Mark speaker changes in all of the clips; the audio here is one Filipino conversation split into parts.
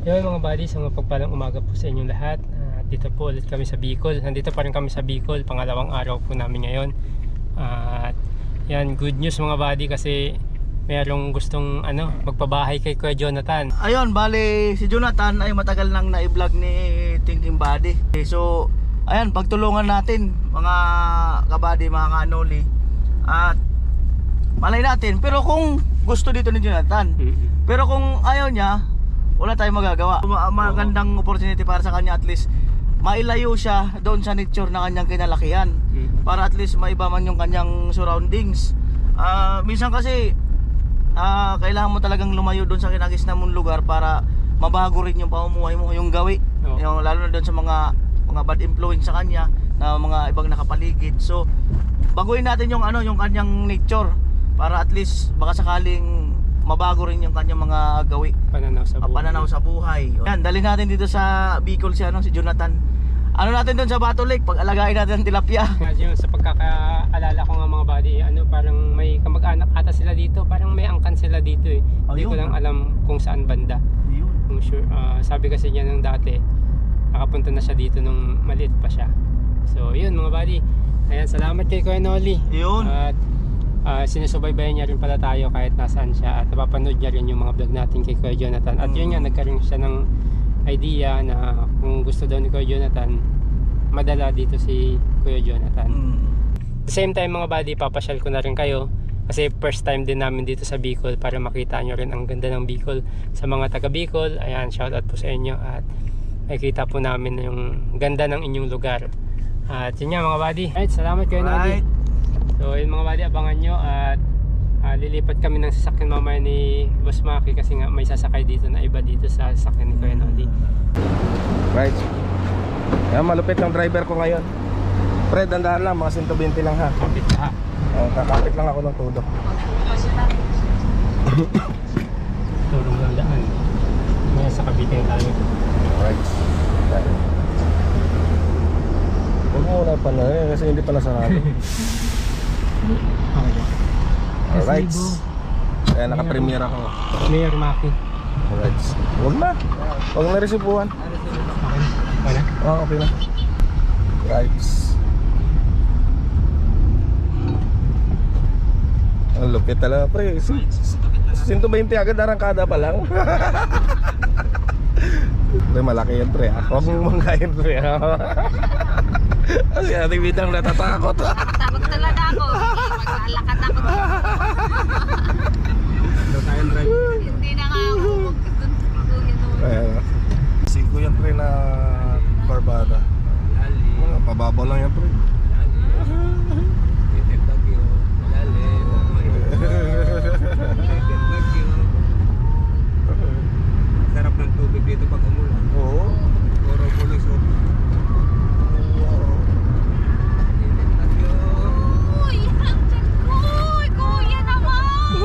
Speaker 1: Yun mga buddy, sa mga pagpalang umaga po sa inyong lahat. At dito po ulit kami sa Bicol. Nandito pa rin kami sa Bicol. Pangalawang araw po namin ngayon. At yan, good news mga buddy kasi merong gustong ano, magpabahay kay Kuya Jonathan.
Speaker 2: Ayun, bali si Jonathan ay matagal nang na-vlog ni Thinking Body. So, ayan, pagtulungan natin mga kabady, mga kanoli. At malay natin. Pero kung gusto dito ni Jonathan, pero kung ayaw niya, wala tayong magagawa. Ma- Magandang opportunity para sa kanya at least mailayo siya doon sa nature na kanyang kinalakihan
Speaker 1: Mm.
Speaker 2: para at least maiba man yung kanyang surroundings. Ah, minsan kasi ah, kailangan mo talagang lumayo doon sa kinakisna mong lugar para mabago rin yung pamumuhay mo, yung gawi.
Speaker 1: Oo.
Speaker 2: Yung lalo na doon sa mga mga bad influence sa kanya na mga ibang nakapaligid. So, baguhin natin yung ano, yung kanyang nature para at least baka sakaling mabago rin yung kanyang mga gawi.
Speaker 1: Pananaw sa
Speaker 2: Ah,
Speaker 1: buhay.
Speaker 2: pananaw sa buhay. Yan, dali natin dito sa Bicol si ano si Jonathan. Ano natin doon sa Bato Lake pag alagain natin ang tilapia.
Speaker 1: Yung sa pagkakaalala ko nga mga buddy, ano, parang may kamag-anak ata sila dito. Parang may angkan sila dito eh. Hindi ko lang alam kung saan banda.
Speaker 2: Ayun.
Speaker 1: Kung sure, ah, sabi kasi niya nung dati, nakapunta na siya dito nung maliit pa siya. So, yun mga buddy. Ayan, salamat kay Kuya Noli.
Speaker 2: Yun.
Speaker 1: At ah, sinusubaybayan niya rin pala tayo kahit nasaan siya at napapanood niya rin yung mga vlog natin kay Kuya Jonathan. At yun
Speaker 2: Mm.
Speaker 1: nga, nagkaroon siya ng idea na kung gusto daw ni Kuya Jonathan, madala dito si Kuya Jonathan.
Speaker 2: Mm.
Speaker 1: The same time mga buddy, papasyal ko na rin kayo kasi first time din namin dito sa Bicol para makita nyo rin ang ganda ng Bicol sa mga taga Bicol. Ayan, shout out po sa inyo at makikita po namin yung ganda ng inyong lugar. At yun nga mga buddy. Alright, salamat kayo.
Speaker 2: Right.
Speaker 1: So yun mga buddy, abangan nyo at ah, lilipat kami ng sasakyan mamaya ni Boss Maki kasi nga may sasakay dito na iba dito sa sasakyan ni Kuya Nodi.
Speaker 3: Right. Yan, malupit ng driver ko ngayon. Fred, dandahan lang, mga 120 lang ha.
Speaker 1: Kapit ha.
Speaker 3: Oh, kakapit lang ako ng todo.
Speaker 1: Tulong lang daan. May sa kabitin tayo.
Speaker 3: Right. Yan. Huwag mo muna pa na eh, kasi hindi pa nasarado.
Speaker 1: Okay.
Speaker 3: Alright. Kaya naka-premiere ako.
Speaker 1: Mayor Maki.
Speaker 3: Alright. Huwag na. Huwag na resibuhan.
Speaker 1: Okay. Wala.
Speaker 3: Oh, okay na. Right. Ang lupit talaga pre. 120 agad arangkada pa lang. Pre, malaki yan pre ha. Huwag mong manggayin pre. Kasi ating bidang natatakot.
Speaker 4: Takot talaga ako. Maglalakad ako.
Speaker 1: Drive.
Speaker 4: Hindi na nga ako magkakatuloy.
Speaker 3: Ayan. Siko yan pre na barbada. Mga pababaw lang yan pre.
Speaker 5: Sarap ng tubig dito pag umulan.
Speaker 3: Oo.
Speaker 5: Puro bulusok.
Speaker 4: Uy, ang tiyan ko. Uy, kuya naman.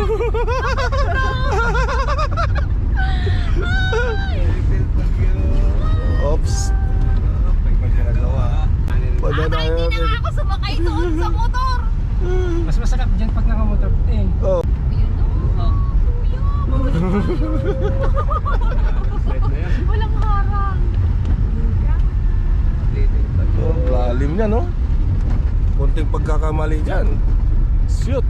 Speaker 3: Oops. May ginagawa. Pag
Speaker 4: Aba, hindi na nga ako sumakay doon sa motor.
Speaker 1: Mas masarap dyan pag nakamotor. Eh.
Speaker 3: Oh.
Speaker 4: Ayun o. Kuya, walang harang.
Speaker 3: Oh, lalim niya no? Pagkakamali dyan. Shoot.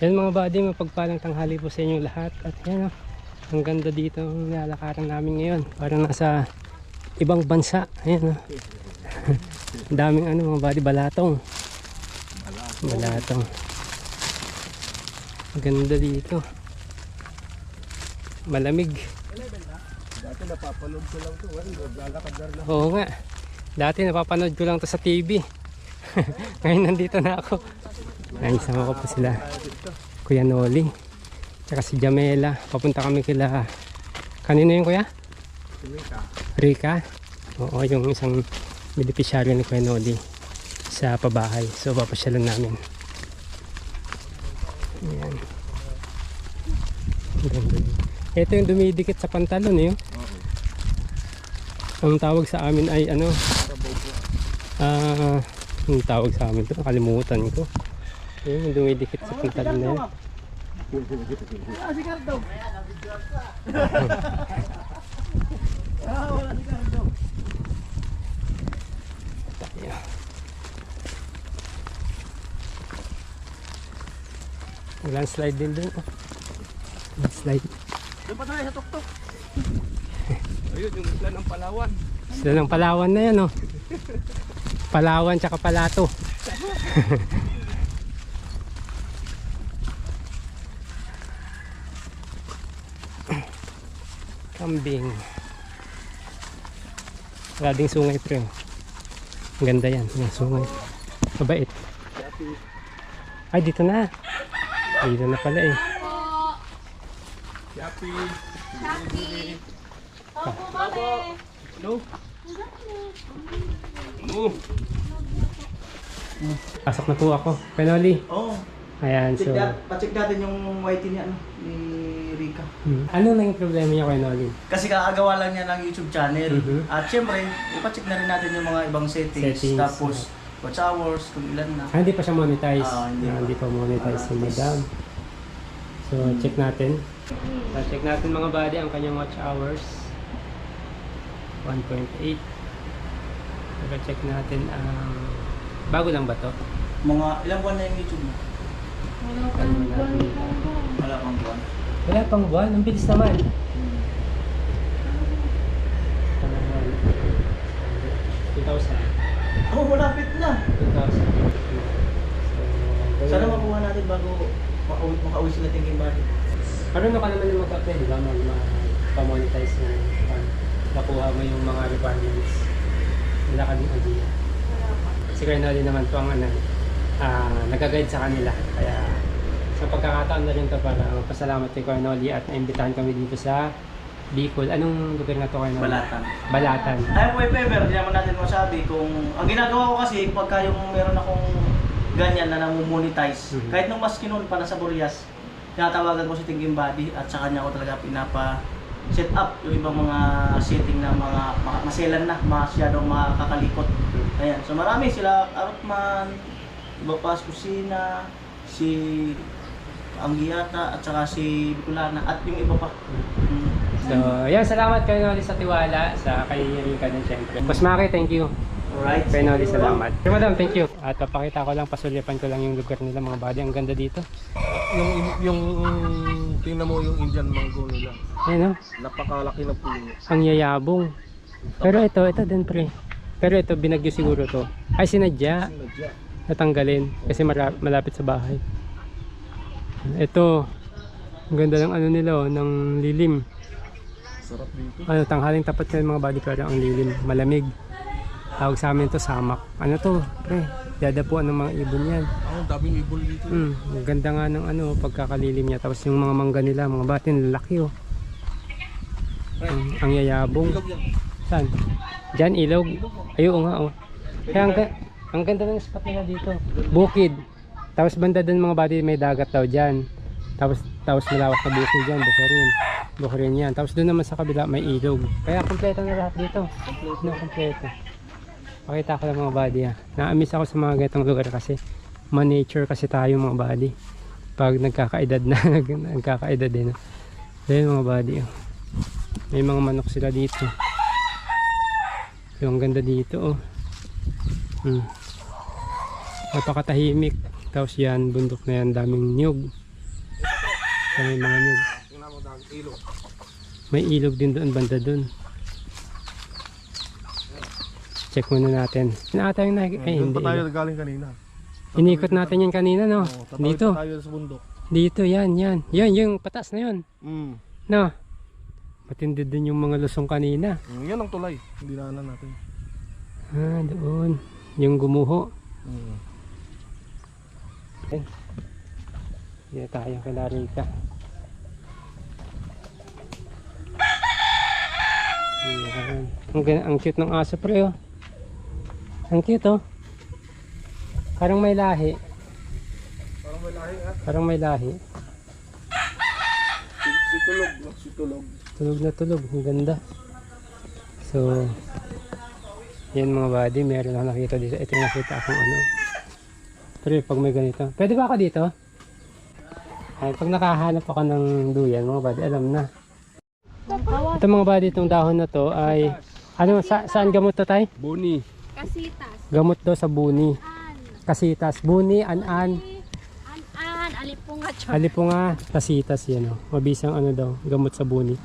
Speaker 1: Yan mga buddy, mapagpalang tanghali po sa inyong lahat. At yan o, ang ganda dito ang nilalakaran namin ngayon. Parang nasa ibang bansa. Ayan o. ang daming ano mga buddy, balatong. Balatong. Ang ganda dito. Malamig.
Speaker 3: Dati napapanood ko lang to. Well, naglalakad na.
Speaker 1: Oo nga. Dati napapanood ko lang to sa TV. Ngayon nandito na ako. Ayun, sama ko po sila. Kuya Noli. Tsaka si Jamela. Papunta kami kila... Kanino yun kuya?
Speaker 5: Rika.
Speaker 1: Rika. Oo, yung isang beneficiary ni Kuya Noli sa pabahay. So, papasyalan namin. Ayan. Ang ganda dito. Ito yung dumidikit sa pantalon eh. oh. Ang tawag sa amin ay ano? Ah, yung tawag sa amin to, nakalimutan ko. Ayun, yung dumidikit sa pantalon na. Tayo. Landslide din dun. Landslide.
Speaker 2: Doon pa tayo sa tuktok.
Speaker 5: Ayun, yung isla ng Palawan.
Speaker 1: Sila ng Palawan na yan, oh. Palawan tsaka Palato. Kambing. Wala ding sungay pre. Ang ganda yan, yung sungay. Mabait. Ay, dito na. Dito na pala eh.
Speaker 5: Yapi.
Speaker 4: Happy. Opo, mami.
Speaker 5: No? No.
Speaker 1: Pasok na po ako. Penoli.
Speaker 2: Oo. Oh,
Speaker 1: Ayan,
Speaker 2: check
Speaker 1: so...
Speaker 2: pa-check natin yung whitey niya, ano, ni Rika.
Speaker 1: Hmm. Ano na yung problema niya kay Noli?
Speaker 2: Kasi kakagawa lang niya ng YouTube channel.
Speaker 1: Mhm.
Speaker 2: At syempre, ipacheck na rin natin yung mga ibang settings.
Speaker 1: Settings.
Speaker 2: Tapos, watch hours, kung ilan na.
Speaker 1: Ah, hindi pa siya monetize.
Speaker 2: Ah, hindi
Speaker 1: Ah,
Speaker 2: pa.
Speaker 1: hindi pa monetize si
Speaker 2: Ah,
Speaker 1: Madam. So, check natin. So, check natin mga buddy ang kanyang watch hours. 1.8. Saka check natin ang... bago lang ba to?
Speaker 2: Mga ilang buwan na yung YouTube mo?
Speaker 4: Wala pa yung buwan.
Speaker 2: Wala pang buwan.
Speaker 1: Wala pang buwan. Ang bilis naman. Ah, 2,000.
Speaker 2: Oh, malapit na.
Speaker 1: 2,000. So,
Speaker 2: Sana makuha natin bago makauwi, makauwi sila thinking body.
Speaker 1: Marunong ka naman yung mag-apply, di ba? Mag, mag-monetize pag nakuha mo yung mga requirements. Wala ka din idea. Si Kuya Noli naman po ang ano, ah, nag-guide sa kanila. Kaya sa pagkakataon na rin to para pasalamat kay Kuya Noli at naimbitahan kami dito sa Bicol. Anong lugar na to Noli?
Speaker 2: Balatan.
Speaker 1: Balatan.
Speaker 2: Ay, po, Pepper, hindi naman natin masabi kung... Ang ginagawa ko kasi, pagka yung meron akong ganyan na namumonetize,
Speaker 1: Mhm.
Speaker 2: kahit nung maski noon pa nasa Burias, tinatawagan ko si Thinking Body at sa kanya ko talaga pinapa set up yung ibang mga setting na mga maselan na, masyadong makakalikot. Ayan, so marami sila, pa si Kusina, si Angiata, at saka si Bicolana, at yung iba pa.
Speaker 1: So, yan. Salamat Kuya Noli sa tiwala. Sa kay Rika din syempre. Mas Maki, thank you.
Speaker 2: Alright.
Speaker 1: Noli, salamat. Sir Madam, thank you. At papakita ko lang, pasulyapan ko lang yung lugar nila mga body. Ang ganda dito.
Speaker 3: Yung, yung, tingnan mo yung Indian mango nila.
Speaker 1: Ayan o.
Speaker 3: Napakalaki na puno.
Speaker 1: Ang yayabong. Pero ito, ito din pre. Pero ito, binagyo siguro to. Ay, sinadya.
Speaker 3: Sinadya.
Speaker 1: Natanggalin. Kasi malapit sa bahay. Ito. Ang ganda ng ano nila oh, ng lilim.
Speaker 3: Sarap dito.
Speaker 1: Ano, tanghaling tapat ka mga body pero ang lilim. Malamig. Tawag sa amin to samak. Ano to, pre? Dadapuan ng mga ibon yan.
Speaker 3: Ang daming ibon dito.
Speaker 1: Hmm, ang ganda nga ng ano, pagkakalilim niya. Tapos yung mga mangga nila, mga batin, lalaki oh. Ang, ang yayabong. Saan? Diyan, ilog. Ayun nga oh. Kaya ang, ang ganda ng spot nila dito. Bukid. Tapos banda doon mga body may dagat daw dyan. Tapos tapos malawak na bukid dyan, bukirin. Bukirin yan. Tapos doon naman sa kabila may ilog. Kaya kompleto na lahat dito. No, kompleto. Pakita ko lang mga body ha. Na-miss ako sa mga ganitong lugar kasi ma-nature kasi tayo mga body. Pag nagkakaedad na, nagkakaedad din. Dahil mga body oh. May mga manok sila dito. Yung ganda dito oh. Hmm. Napakatahimik. Tapos yan, bundok na yan, daming nyug. May mga nyug. May ilog din doon, banda doon. Check muna natin. Naata yung nakik... Ay,
Speaker 3: Doon
Speaker 1: hindi.
Speaker 3: pa tayo galing kanina.
Speaker 1: Inikot natin yan kanina, no?
Speaker 3: Oo, tatawid
Speaker 1: Dito.
Speaker 3: pa tayo sa bundok.
Speaker 1: Dito, yan, yan. Yan, yung patas na yun.
Speaker 3: Mm.
Speaker 1: No? Matindi din yung mga lusong kanina.
Speaker 3: Mm, Yan ang tulay. Hindi na natin.
Speaker 1: Ah, doon. Yung gumuho.
Speaker 3: Mm.
Speaker 1: Na tayo kay Larita. Ayan. Ang, gan- ang cute ng aso pre oh. Ang cute oh. Parang may lahi.
Speaker 3: Parang may lahi ha.
Speaker 1: Parang may lahi.
Speaker 3: Si, si tulog. Si tulog.
Speaker 1: Tulog na tulog. Ang ganda. So, Yan mga buddy, meron ako nakita dito. Ito nakita akong ano. Pero pag may ganito. Pwede ba ako dito? Ay, pag nakahanap ako ng duyan, mga buddy, alam na. Ito mga buddy, itong dahon na to ay, ano, sa, saan gamot to tay?
Speaker 5: Buni.
Speaker 4: Kasitas.
Speaker 1: Gamot daw sa buni.
Speaker 4: An.
Speaker 1: Kasitas, buni, an-an,
Speaker 4: An-an. Alipunga chor.
Speaker 1: halipunga, kasitas yan o. Mabisang ano daw, gamot sa buni.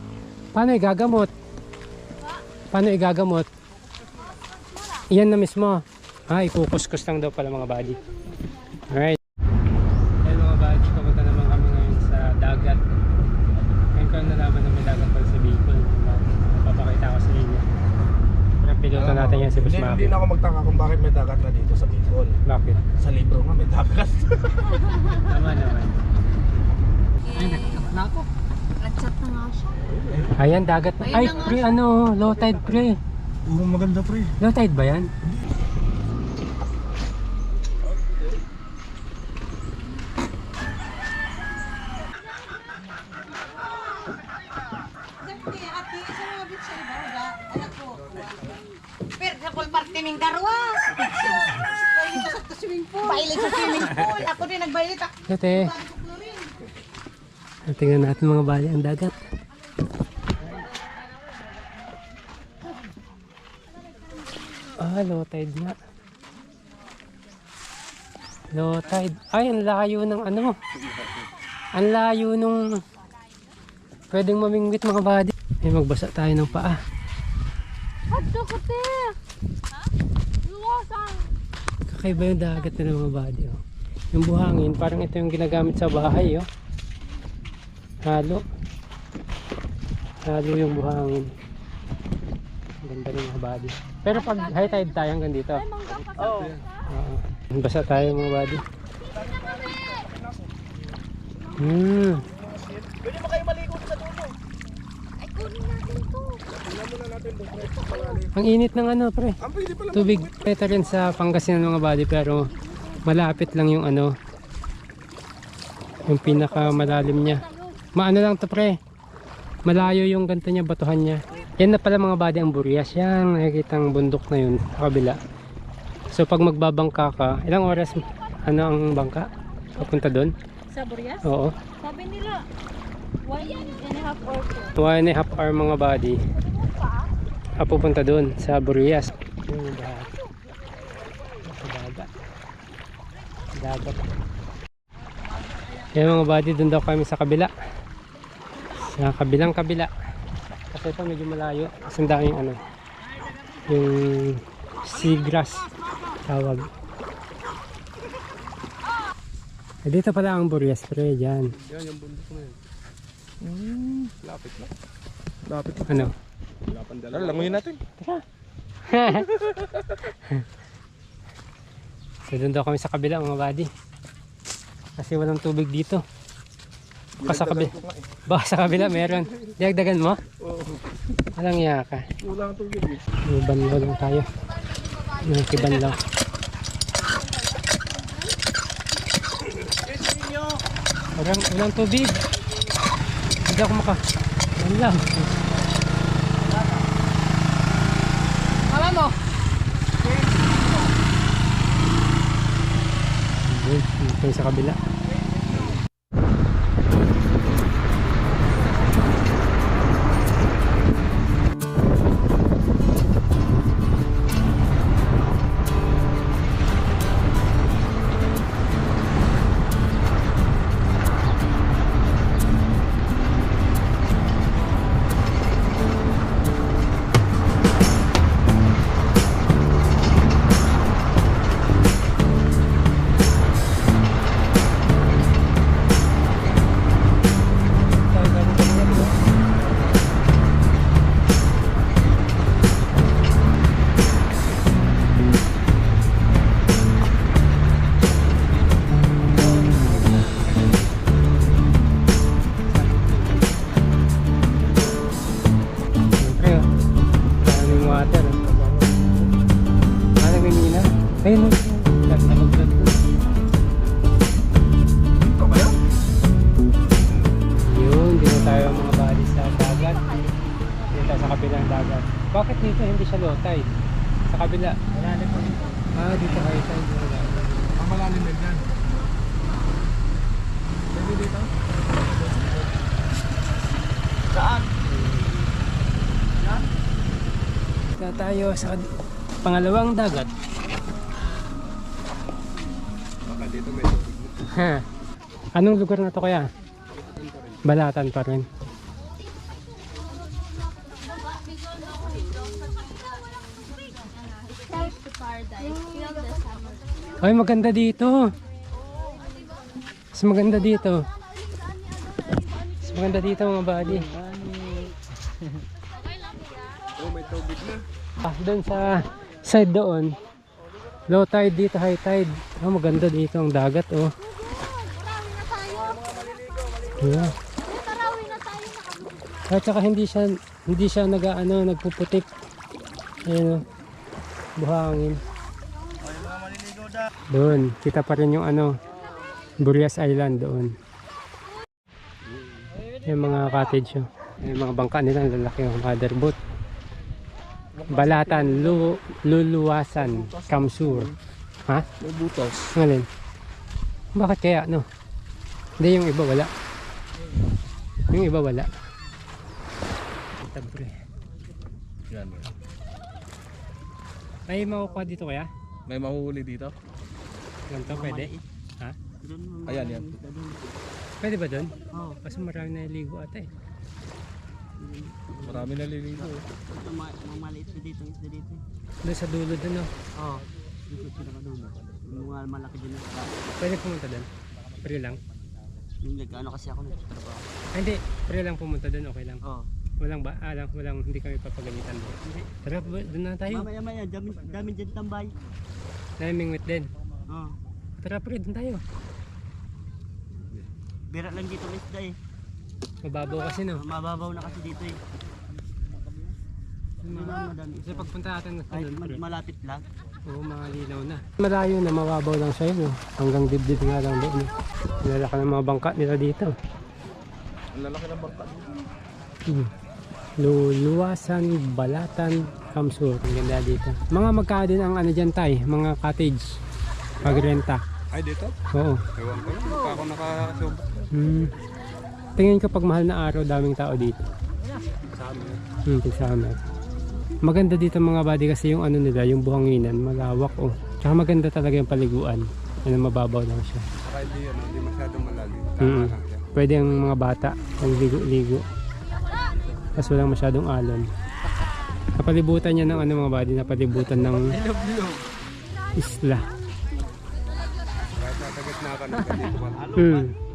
Speaker 1: Paano igagamot? Paano igagamot? Yan na mismo. Ah, ikukuskus lang daw pala mga buddy. Alright. Hey mga buddy, pumunta naman kami ngayon sa dagat. Ngayon ko nalaman na may dagat pala sa Bicol. Papakita ko sa inyo. Pero piloto natin yan si Boss
Speaker 3: Hindi, hindi na ako magtaka kung bakit may dagat na dito sa Bicol.
Speaker 1: Bakit?
Speaker 3: Sa libro nga may dagat.
Speaker 1: Tama naman.
Speaker 4: Nag-chat na nga siya.
Speaker 1: Ayan, dagat na. Ay, pre, ano, low tide, pre.
Speaker 3: Oo, maganda pre.
Speaker 1: Low tide ba yan?
Speaker 6: Pero Tak-
Speaker 1: Ate. Tingnan natin mga bali ang dagat. Ah, low tide nga. Low tide. Ay, ang layo ng ano. Ang layo nung pwedeng mamingwit mga body. Ay, magbasa tayo ng paa.
Speaker 4: Hadto ko te. Ha? Luwasan.
Speaker 1: Kakaiba yung dagat nila mga body. Oh. Yung buhangin, parang ito yung ginagamit sa bahay. Oh. Halo. Halo yung buhangin. Ang Ganda rin mga body. Pero pag high tide tayo hanggang dito.
Speaker 2: Oo.
Speaker 1: Oo. Basa tayo mga body. Hmm.
Speaker 2: Pwede ba kayo maligo sa dulo?
Speaker 4: Ay, kunin natin to.
Speaker 1: Ang init ng ano pre.
Speaker 3: Pala.
Speaker 1: Tubig. Ito rin sa Pangasinan mga body pero malapit lang yung ano. Yung pinaka malalim niya. Maano lang to pre. Malayo yung ganto niya, batuhan niya. Yan na pala mga body ang Burias. Yan, nakikitang bundok na yun sa kabila. So pag magbabangka ka, ilang oras ano ang bangka? Papunta doon?
Speaker 4: Sa Burias?
Speaker 1: Oo.
Speaker 4: Sabi nila, one and a half two.
Speaker 1: One and a half hour mga body. Pupunta doon sa Burias. Yung dagat. Sa dagat. Dagat. Yan mga body, doon daw kami sa kabila. Sa kabilang kabila. Kasi ito medyo malayo. Kasi daming ano. Yung seagrass tawag. Eh, dito pala ang Burias pre, dyan.
Speaker 5: Yan yung bundok na yun. Lapit lang.
Speaker 3: Lapit.
Speaker 1: Ano?
Speaker 5: Wala pang
Speaker 3: Ano,
Speaker 5: dalawa.
Speaker 3: languyin natin.
Speaker 1: So doon daw kami sa kabila mga buddy. Kasi walang tubig dito. Baka sa kabila. Baka sa kabila meron. Dagdagan mo?
Speaker 3: Oo.
Speaker 1: Walang iya ka.
Speaker 3: Wala kang tubig eh.
Speaker 1: May banlaw lang tayo. May kibanlaw. Walang, walang tubig. Hindi ako maka... Banlaw.
Speaker 6: natin sa kabila. Pero, parang may mina.
Speaker 1: Ayun, nagdagdag ko. Ito ba yun? Yun, dito tayo
Speaker 5: mga sa dagat. Dito tayo sa kabilang dagat. Bakit dito
Speaker 2: hindi
Speaker 1: siya lotay? Sa kabila. Tayo sa pangalawang dagat.
Speaker 5: Baka dito may.
Speaker 1: Ha. Anong lugar na to kaya? Balatan pa rin. Ay, maganda dito. Mas maganda dito. Mas maganda dito mga buddy.
Speaker 5: Oh, may tubig na.
Speaker 1: Ah, doon sa side doon. Low tide dito, high tide. Oh, maganda dito ang dagat oh. Yeah. At saka hindi siya hindi siya nag-ano, nagpuputik. Ayun oh. Buhangin. Doon, kita pa rin yung ano, Burias Island doon. Yung mga cottage oh. Yung mga bangka nila, lalaki yung mother boat. Balatan, Lu Luluwasan, Kamsur. Ha?
Speaker 5: May butas.
Speaker 1: Ngalin? Bakit kaya, no? Hindi, yung iba wala. Yung iba wala. Tabre.
Speaker 5: Yan.
Speaker 1: Ay, makukuha dito kaya?
Speaker 5: May mahuhuli dito?
Speaker 1: Ganito, pwede? Ha?
Speaker 5: Ayan, yan.
Speaker 1: Pwede ba doon? Oo. Kasi marami na ligo ata eh.
Speaker 5: Marami naliligo.
Speaker 2: Mamaliit na dito, isda dito.
Speaker 1: Doon sa dulo doon, no?
Speaker 2: Oo. Dito sila ka doon. Yung mga malaki din na.
Speaker 1: Pwede pumunta doon? Free lang?
Speaker 2: Yung nag-ano kasi ako nagtatrabaho.
Speaker 1: Ah, hindi. Free lang pumunta doon, okay lang.
Speaker 2: Oo.
Speaker 1: Walang ba? Ah, lang, walang, hindi kami papagalitan doon. Tara, doon na tayo.
Speaker 2: Mamaya maya, dami, dami dyan tambay.
Speaker 1: Namimingwit din.
Speaker 2: Oo.
Speaker 1: Tara, pre, doon tayo.
Speaker 2: Bira lang dito ang isda eh.
Speaker 1: Mababaw kasi, no?
Speaker 2: Mababaw na kasi dito eh. Madami.
Speaker 1: Kasi pagpunta natin na
Speaker 2: Ay, malapit lang.
Speaker 1: Oo, malinaw na. Malayo na, mababaw lang siya yun. oh. Hanggang dibdib nga lang doon. Nilalaka ng mga bangka nila dito.
Speaker 5: Ang lalaki ng barka.
Speaker 1: Hmm. Luluwasan, Balatan, Kamsur. Ang ganda dito. Mga magkano din ang ano dyan tay, mga cottage. Pagrenta.
Speaker 5: Ay, dito?
Speaker 1: Oo.
Speaker 5: Ewan ko lang. Baka ako nakasub.
Speaker 1: Hmm. Tingin ko pag mahal na araw, daming tao dito.
Speaker 5: Sa amin.
Speaker 1: Hmm, summer. Maganda dito mga buddy kasi yung ano nila, yung buhanginan, malawak oh. Tsaka maganda talaga yung paliguan. Ano, mababaw lang siya.
Speaker 5: Saka hindi yan. Hindi masyadong malalim.
Speaker 1: Mm.
Speaker 5: siya.
Speaker 1: Pwede ang mga bata, ang ligo-ligo. Tapos walang masyadong alon. Napalibutan niya ng ano mga buddy, napalibutan ng isla.
Speaker 5: Kahit gitna ka ng ganito.
Speaker 1: Hmm.